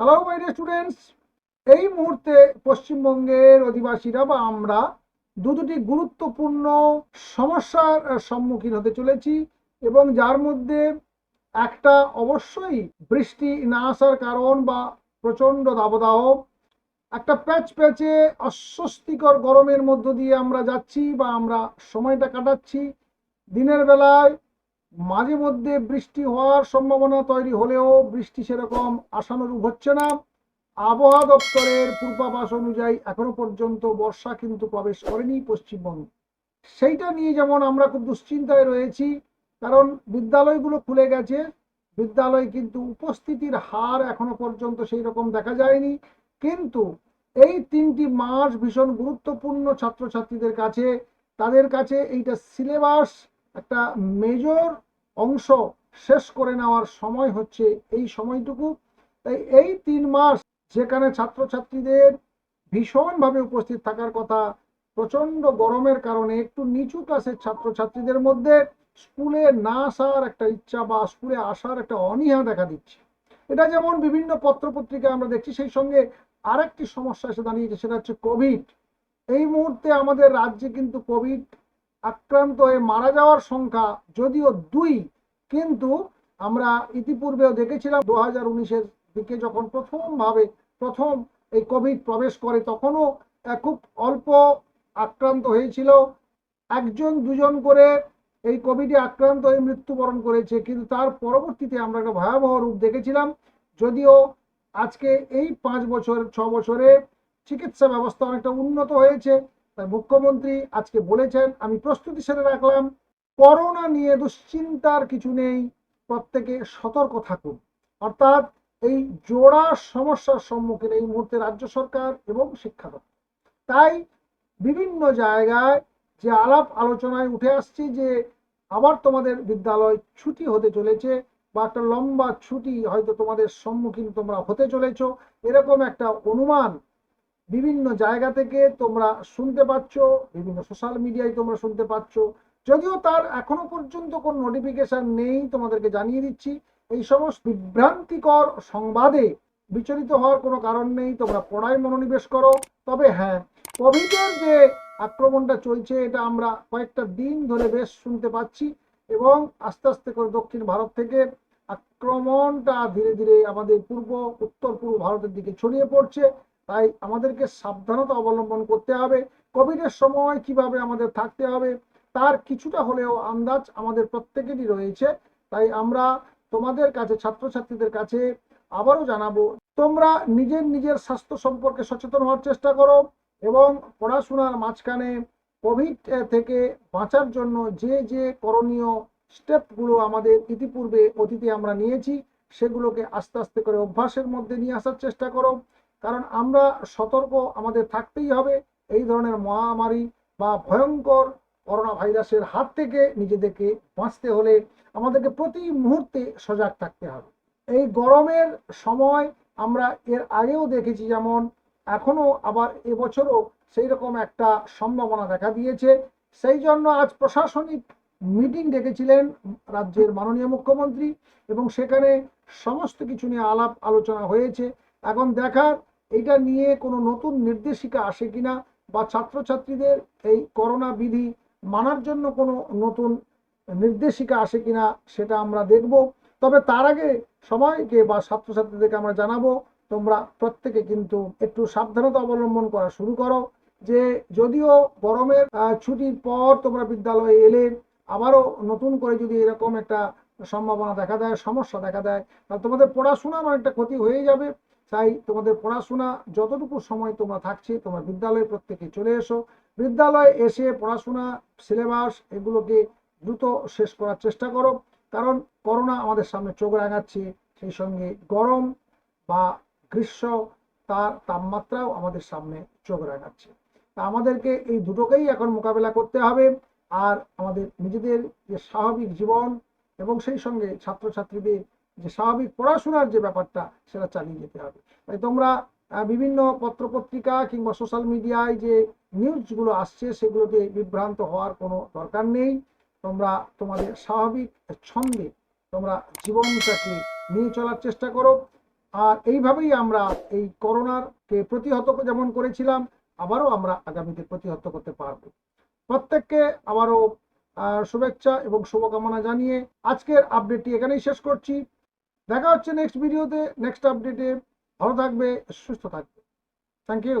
Hello my students এই মুহূর্তে পশ্চিমবঙ্গের অধিবাসীরা বা আমরা দু দুটি গুরুত্বপূর্ণ সমস্যার সম্মুখীন হতে চলেছি এবং যার মধ্যে একটা অবশ্যই বৃষ্টি না আসার কারণ বা প্রচণ্ড দাবদাহ, একটা প্যাচ প্যাচে অস্বস্তিকর গরমের মধ্য দিয়ে আমরা যাচ্ছি বা আমরা সময়টা কাটাচ্ছি। দিনের বেলায় মাঝে মধ্যে বৃষ্টি হওয়ার সম্ভাবনা তৈরি হলেও বৃষ্টি সেরকম আশানুরূপ হচ্ছে না। আবহাওয়া দপ্তরের পূর্বাভাস অনুযায়ী এখনও পর্যন্ত বর্ষা কিন্তু প্রবেশ করেনি পশ্চিমবঙ্গে। সেইটা নিয়ে যেমন আমরা খুব দুশ্চিন্তায় রয়েছি, কারণ বিদ্যালয়গুলো খুলে গেছে, বিদ্যালয় কিন্তু উপস্থিতির হার এখনও পর্যন্ত সেই রকম দেখা যায়নি। কিন্তু এই তিনটি মাস ভীষণ গুরুত্বপূর্ণ ছাত্রছাত্রীদের কাছে, তাদের কাছে এইটা সিলেবাস একটা মেজর অংশ শেষ করে নেওয়ার সময় হচ্ছে এই সময়টুকু। তাই এই তিন মাস যেখানে ছাত্রছাত্রীদের ভীষণভাবে উপস্থিত থাকার কথা প্রচণ্ড গরমের কারণে একটু নিচু ক্লাসের ছাত্রছাত্রীদের মধ্যে স্কুলে না আসার একটা ইচ্ছা বা স্কুলে আসার একটা অনীহা দেখা দিচ্ছে। এটা যেমন বিভিন্ন পত্রপত্রিকা আমরা দেখছি, সেই সঙ্গে আরেকটি সমস্যা এসে দাঁড়িয়েছে, সেটা হচ্ছে কোভিড এই মুহূর্তে আমাদের রাজ্যে কিন্তু কোভিড আক্রান্ত হয়ে মারা যাওয়ার সংখ্যা যদিও দুই, কিন্তু আমরা ইতিপূর্বেও দেখেছিলাম দু হাজার উনিশের দিকে যখন প্রথমভাবে প্রথম এই কোভিড প্রবেশ করে, তখনও খুব অল্প আক্রান্ত হয়েছিল। একজন, দুজন করে এই কোভিডে আক্রান্ত হয়ে মৃত্যুবরণ করেছে, কিন্তু তার পরবর্তীতে আমরা একটা ভয়াবহ রূপ দেখেছিলাম। যদিও আজকে এই পাঁচ বছর, ছ বছরে চিকিৎসা ব্যবস্থা অনেকটা উন্নত হয়েছে তাই মুখ্যমন্ত্রী আজকে বলেছেন, আমি প্রস্তুতি সেরে রাখলাম, করোনা নিয়ে দুশ্চিন্তার কিছু নেই, প্রত্যেকে সতর্ক থাকুন। অর্থাৎ এই জোড়া সমস্যার সম্মুখীন এই মুহূর্তে রাজ্য সরকার এবং শিক্ষা তাই বিভিন্ন জায়গায় যে আলাপ আলোচনায় উঠে আসছি যে আবার তোমাদের বিদ্যালয় ছুটি হতে চলেছে বা একটা লম্বা ছুটি হয়তো তোমাদের সম্মুখীন তোমরা হতে চলেছ, এরকম একটা অনুমান বিভিন্ন জায়গা থেকে তোমরা শুনতে পাচ্ছ, বিভিন্ন সোশ্যাল মিডিয়ায় তোমরা শুনতে পাচ্ছ। যদিও তার এখনও পর্যন্ত কোনো নোটিফিকেশন নেই, তোমাদেরকে জানিয়ে দিচ্ছি, এই সমস্ত বিভ্রান্তিকর সংবাদে বিচলিত হওয়ার কোনো কারণ নেই, তোমরা পড়ায় মনোনিবেশ করো। তবে হ্যাঁ কোভিডের যে আক্রমণটা চলছে, এটা আমরা কয়েকটা দিন ধরে বেশ শুনতে পাচ্ছি এবং আস্তে আস্তে করে দক্ষিণ ভারত থেকে আক্রমণটা ধীরে ধীরে আমাদের পূর্ব উত্তর পূর্ব ভারতের দিকে ছড়িয়ে পড়ছে। তাই আমাদেরকে সাবধানতা অবলম্বন করতে হবে। কোভিডের সময় কীভাবে আমাদের থাকতে হবে, তার কিছুটা হলেও আন্দাজ আমাদের প্রত্যেকেরই রয়েছে। তাই আমরা তোমাদের কাছে, ছাত্রছাত্রীদের কাছে আবারও জানাব, তোমরা নিজের নিজের স্বাস্থ্য সম্পর্কে সচেতন হওয়ার চেষ্টা করো এবং পড়াশোনার মাঝখানে কোভিড থেকে বাঁচার জন্য যে যে করণীয় স্টেপগুলো আমাদের ইতিপূর্বে অতীতে আমরা নিয়েছি, সেগুলোকে আস্তে আস্তে করে অভ্যাসের মধ্যে নিয়ে আসার চেষ্টা করো। কারণ আমরা সতর্ক আমাদের থাকতেই হবে। এই ধরনের মহামারী বা ভয়ঙ্কর করোনা ভাইরাসের হাত থেকে নিজেদেরকে বাঁচতে হলে আমাদেরকে প্রতি মুহূর্তে সজাগ থাকতে হবে। এই গরমের সময় আমরা এর আগেও দেখেছি যেমন, এখনও আবার এবছরও সেই রকম একটা সম্ভাবনা দেখা দিয়েছে। সেই জন্য আজ প্রশাসনিক মিটিং ডেকেছিলেন রাজ্যের মাননীয় মুখ্যমন্ত্রী এবং সেখানে সমস্ত কিছু নিয়ে আলাপ আলোচনা হয়েছে। এখন দেখার এটা নিয়ে কোনো নতুন নির্দেশিকা আসে কিনা বা ছাত্রছাত্রীদের এই করোনা বিধি মানার জন্য কোনো নতুন নির্দেশিকা আসে কিনা সেটা আমরা দেখব। তবে তার আগে সবাইকে বা ছাত্রছাত্রীদেরকে আমরা জানাব, তোমরা প্রত্যেকে কিন্তু একটু সাবধানতা অবলম্বন করা শুরু করো যে যদিও গরমের ছুটির পর তোমরা বিদ্যালয়ে এলে আবারও নতুন করে যদি এরকম একটা সম্ভাবনা দেখা দেয়, সমস্যা দেখা দেয়, তাহলে তোমাদের পড়াশোনার অনেকটা ক্ষতি হয়ে যাবে। তাই তোমাদের পড়াশোনা যতটুকু সময় তোমরা থাকছে, তোমরা বিদ্যালয়ে প্রত্যেকে চলে এসো। বিদ্যালয়ে এসে পড়াশোনা, সিলেবাস এগুলোকে দ্রুত শেষ করার চেষ্টা করো। কারণ করোনা আমাদের সামনে চোখ রাঙাচ্ছে, সেই সঙ্গে গরম বা গ্রীষ্ম তার তাপমাত্রাও আমাদের সামনে চোখ রাঙাচ্ছে। তা আমাদেরকে এই দুটোকেই এখন মোকাবেলা করতে হবে। আর আমাদের নিজেদের যে স্বাভাবিক জীবন এবং সেই সঙ্গে ছাত্রছাত্রীদের যে স্বাভাবিক পড়াশোনার যে ব্যাপারটা, সেটা চালিয়ে যেতে হবে। তাই তোমরা বিভিন্ন পত্রপত্রিকা কিংবা সোশ্যাল মিডিয়ায় যে নিউজগুলো আসছে, সেগুলোতে বিভ্রান্ত হওয়ার কোনো দরকার নেই। তোমরা তোমাদের স্বাভাবিক ছন্দে তোমরা জীবনটাকে নিয়ে চলার চেষ্টা করো। আর এইভাবেই আমরা এই করোনারকে প্রতিহত যেমন করেছিলাম, আবারও আমরা আগামীতে প্রতিহত করতে পারব। প্রত্যেককে আবারও শুভেচ্ছা এবং শুভকামনা জানিয়ে আজকের আপডেটটি এখানেই শেষ করছি। দেখা হচ্ছে নেক্সট ভিডিওতে নেক্সট আপডেটে ভালো থাকবে সুস্থ থাকবে। Thank you